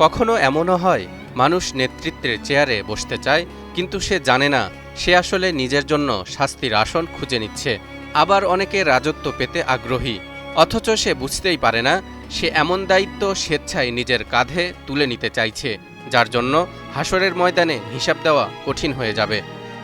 কখনো এমনও হয়, মানুষ নেতৃত্বের চেয়ারে বসতে চায়, কিন্তু সে জানে না, সে আসলে নিজের জন্য শাস্তির আসন খুঁজে নিচ্ছে। আবার অনেকে রাজত্ব পেতে আগ্রহী, অথচ সে বুঝতেই পারে না, সে এমন দায়িত্ব স্বেচ্ছায় নিজের কাঁধে তুলে নিতে চাইছে, যার জন্য হাসরের ময়দানে হিসাব দেওয়া কঠিন হয়ে যাবে।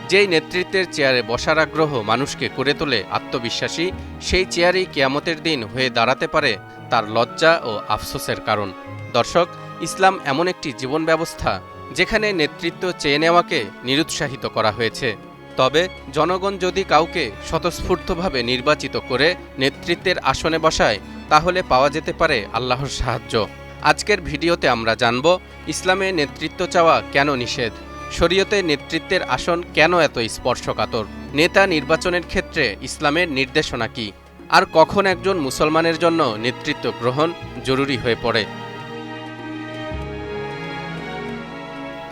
যেই নেতৃত্বের চেয়ারে বসার আগ্রহ মানুষকে করে তোলে আত্মবিশ্বাসী, সেই চেয়ারেই কেয়ামতের দিন হয়ে দাঁড়াতে পারে তার লজ্জা ও আফসোসের কারণ। দর্শক ইসলাম এমন একটি জীবন ব্যবস্থা যেখানে নেতৃত্ব চেয়ে নেওয়াকে নিরুৎসাহিত করা হয়েছে। তবে জনগণ যদি কাউকে স্বতঃস্ফূর্তভাবে নির্বাচিত করে নেতৃত্বের আসনে বসায়, তাহলে পাওয়া যেতে পারে আল্লাহর সাহায্য। আজকের ভিডিওতে আমরা জানব, ইসলামে নেতৃত্ব চাওয়া কেন নিষেধ? শরীয়তে নেতৃত্বের আসন কেন এত স্পর্শকাতর? নেতা নির্বাচনের ক্ষেত্রে ইসলামের নির্দেশনা কি? আর কখন একজন মুসলমানের জন্য নেতৃত্ব গ্রহণ জরুরি হয়ে পড়ে?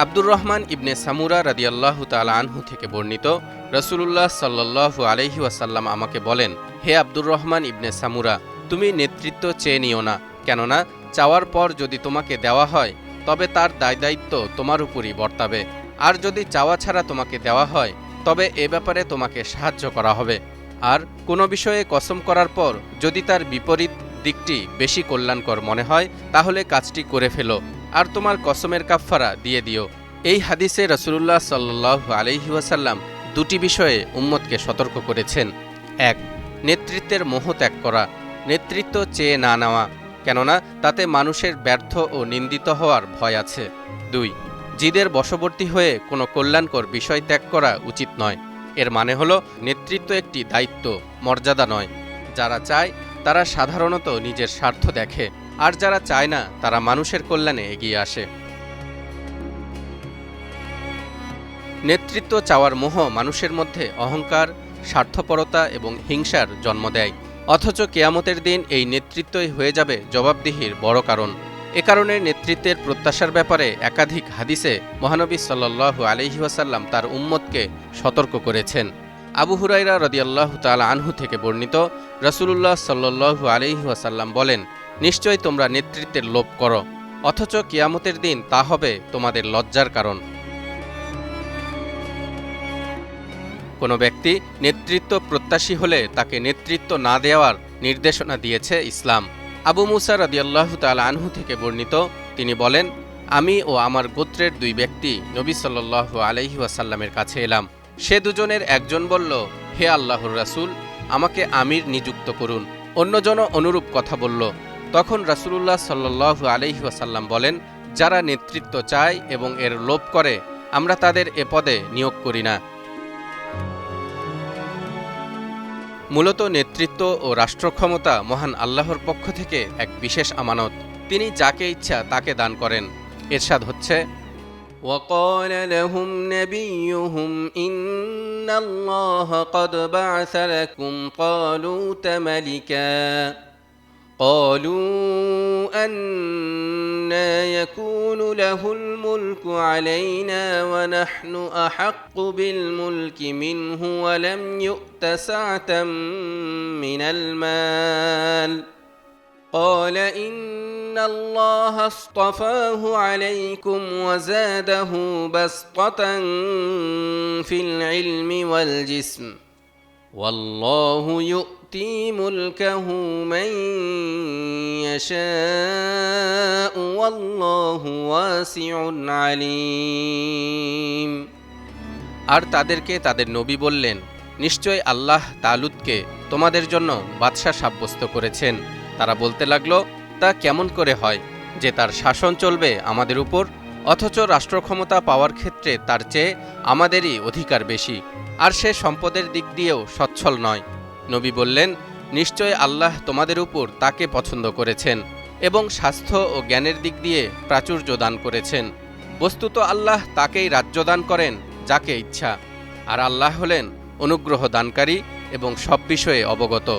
আব্দুর রহমান ইবনে সামুরা রাদিয়াল্লাহু তাআলা আনহু থেকে বর্ণিত, রসুলুল্লাহ সাল্লাল্লাহু আলাইহি ওয়াসাল্লাম আমাকে বলেন, হে আব্দুর রহমান ইবনে সামুরা, তুমি নেতৃত্ব চেয়ে নিও না। কেননা, চাওয়ার পর যদি তোমাকে দেওয়া হয়, তবে তার দায় দায়িত্ব তোমার উপরই বর্তাবে। আর যদি চাওয়া ছাড়া তোমাকে দেওয়া হয়, তবে এ ব্যাপারে তোমাকে সাহায্য করা হবে। আর কোনো বিষয়ে কসম করার পর যদি তার বিপরীত দিকটি বেশি কল্যাণকর মনে হয়, তাহলে কাজটি করে ফেলো। আর তোমার কসমের কাফফারা দিয়ে দিও। এই হাদিসে রসুল্লাহ সাল্লাহ আলহি দুটি বিষয়ে উম্মতকে সতর্ক করেছেন। এক, নেতৃত্বের মোহ ত্যাগ করা, নেতৃত্ব চেয়ে না নেওয়া, কেননা তাতে মানুষের ব্যর্থ ও নিন্দিত হওয়ার ভয় আছে। দুই, জিদের বশবর্তী হয়ে কোনো কল্যাণকর বিষয় ত্যাগ করা উচিত নয়। এর মানে হলো নেতৃত্ব একটি দায়িত্ব, মর্যাদা নয়। যারা চায়, তারা সাধারণত নিজের স্বার্থ দেখে। আর যারা চায় না, তারা মানুষের কল্যাণে এগিয়ে আসে। নেতৃত্ব চাওয়ার মোহ মানুষের মধ্যে অহংকার, স্বার্থপরতা এবং হিংসার জন্ম দেয়। অথচ কেয়ামতের দিন এই নেতৃত্বই হয়ে যাবে জবাবদিহির বড় কারণ। এ কারণে নেতৃত্বের প্রত্যাশার ব্যাপারে একাধিক হাদিসে মহানবী সাল্লাল্লাহু আলহি ওয়াসাল্লাম তার উম্মতকে সতর্ক করেছেন। আবু হুরাইরা রদিয়াল্লাহ তালা আনহু থেকে বর্ণিত, রসুলুল্লাহ সাল্লাল্লাহু আলহি ওয়াসাল্লাম বলেন নিশ্চয় তোমরা নেতৃত্বের লোভ করো, অথচ কিয়ামতের দিন তা হবে তোমাদের লজ্জার কারণ। কোনো ব্যক্তি নেতৃত্ব প্রত্যাশী হলে তাকে নেতৃত্ব না দেওয়ার নির্দেশনা দিয়েছে ইসলাম। আবু মুসা রদিয়াল্লাহ তাল আনহু থেকে বর্ণিত, তিনি বলেন, আমি ও আমার গোত্রের দুই ব্যক্তি নবী সাল্লাহ আলহি কাছে এলাম। সে দুজনের একজন বলল, হে আল্লাহর রাসূল, আমাকে আমির নিযুক্ত করুন অন্যজন অনুরূপ কথা বলল তখন রাসূলুল্লাহ সাল্লাহ আলহি ওয়াসাল্লাম বলেন যারা নেতৃত্ব চায় এবং এর লোভ করে আমরা তাদের এ পদে নিয়োগ করি না মূলত নেতৃত্ব ও রাষ্ট্রক্ষমতা মহান আল্লাহর পক্ষ থেকে এক বিশেষ আমানত তিনি যাকে ইচ্ছা তাকে দান করেন এরশাদ হচ্ছে وقال لهم نبيهم إن الله قد بعث لكم طالوت ملكا قالوا أنا يكون له الملك علينا ونحن أحق بالملك منه ولم يؤت سعة من المال. قال إن الله اصطفاه عليكم وزاده بسطة في العلم والجسم. والله يؤتي ملكه من يشاء والله واسع عليم আর তাদেরকে তাদের নবী বললেন নিশ্চয় আল্লাহ তালুদকে তোমাদের জন্য বাদশাহ সাব্যস্ত করেছেন তারা বলতে লাগলো তা কেমন করে হয় যে তার শাসন চলবে আমাদের উপর অথচ রাষ্ট্রক্ষমতা পাওয়ার ক্ষেত্রে তার চেয়ে আমাদেরই অধিকার বেশি আর সে সম্পদের দিক দিয়েও সচ্ছল নয় নবী বললেন, নিশ্চয় আল্লাহ তোমাদের উপর তাকে পছন্দ করেছেন এবং স্বাস্থ্য ও জ্ঞানের দিক দিয়ে প্রাচুর্য দান করেছেন। বস্তুত আল্লাহ তাকেই রাজ্য দান করেন, যাকে ইচ্ছা। আর আল্লাহ হলেন অনুগ্রহ দানকারী এবং সব বিষয়ে অবগত।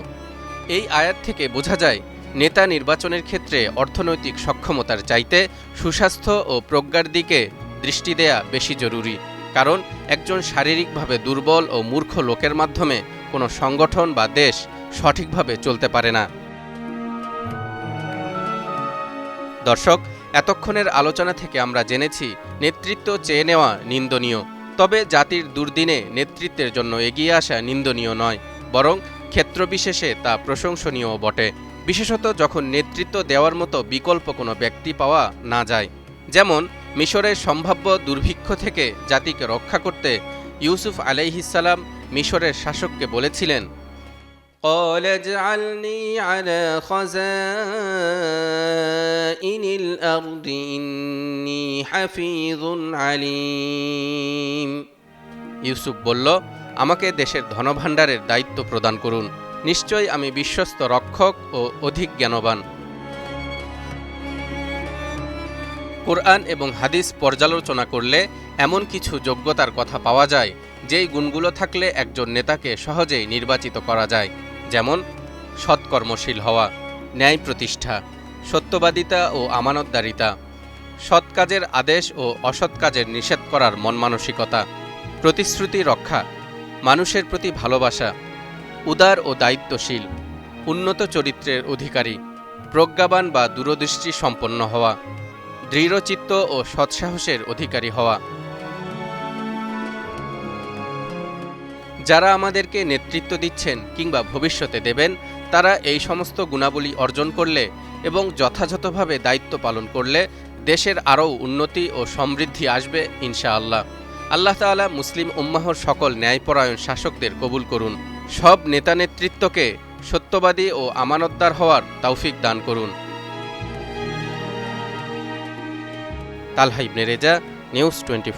এই আয়াত থেকে বোঝা যায়, নেতা নির্বাচনের ক্ষেত্রে অর্থনৈতিক সক্ষমতার চাইতে সুস্বাস্থ্য ও প্রজ্ঞার দিকে দৃষ্টি দেয়া বেশি জরুরি। কারণ একজন শারীরিকভাবে দুর্বল ও মূর্খ লোকের মাধ্যমে কোনো সংগঠন বা দেশ সঠিকভাবে চলতে পারে না। দর্শক, এতক্ষণের আলোচনা থেকে আমরা জেনেছি নেতৃত্ব চেয়ে নেওয়া নিন্দনীয়। তবে জাতির দুর্দিনে নেতৃত্বের জন্য এগিয়ে আসা নিন্দনীয় নয়, বরং ক্ষেত্রবিশেষে তা প্রশংসনীয় বটে। বিশেষত যখন নেতৃত্ব দেওয়ার মতো বিকল্প কোনো ব্যক্তি পাওয়া না যায়। যেমন, মিশরের সম্ভাব্য দুর্ভিক্ষ থেকে জাতিকে রক্ষা করতে ইউসুফ আলাইহিসাল্লাম মিশরের শাসককে বলেছিলেন قال اجعلني على خزائن الأرض إني حفيظ عليم ইউসুফ বলল আমাকে দেশের ধনভাণ্ডারের দায়িত্ব প্রদান করুন নিশ্চয় আমি বিশ্বস্ত রক্ষক ও অধিক জ্ঞানবান কোরআন এবং হাদিস পর্যালোচনা করলে এমন কিছু যোগ্যতার কথা পাওয়া যায় যেই গুণগুলো থাকলে একজন নেতাকে সহজেই নির্বাচিত করা যায়, যেমন সৎকর্মশীল হওয়া, ন্যায় প্রতিষ্ঠা, সত্যবাদিতা ও আমানতদারিতা, সৎ কাজের আদেশ ও অসৎ কাজের নিষেধ করার মনমানসিকতা প্রতিশ্রুতি রক্ষা, মানুষের প্রতি ভালোবাসা, উদার ও দায়িত্বশীল, উন্নত চরিত্রের অধিকারী, প্রজ্ঞাবান বা দূরদৃষ্টি সম্পন্ন হওয়া, দৃঢ়চিত্ত ও সৎসাহসের অধিকারী হওয়া। যারা আমাদেরকে নেতৃত্ব দিচ্ছেন কিংবা ভবিষ্যতে দেবেন, তারা এই সমস্ত গুণাবলী অর্জন করলে এবং যথাযথভাবে দায়িত্ব পালন করলে দেশের আরও উন্নতি ও সমৃদ্ধি আসবে, ইনশাআল্লাহ। আল্লাহ তাআলা মুসলিম উম্মাহর সকল ন্যায়পরায়ণ শাসকদের কবুল করুন। সব নেতা নেতৃত্বকে সত্যবাদী ও আমানতদার হওয়ার তৌফিক দান করুন। Talha Ibne Reza, news twenty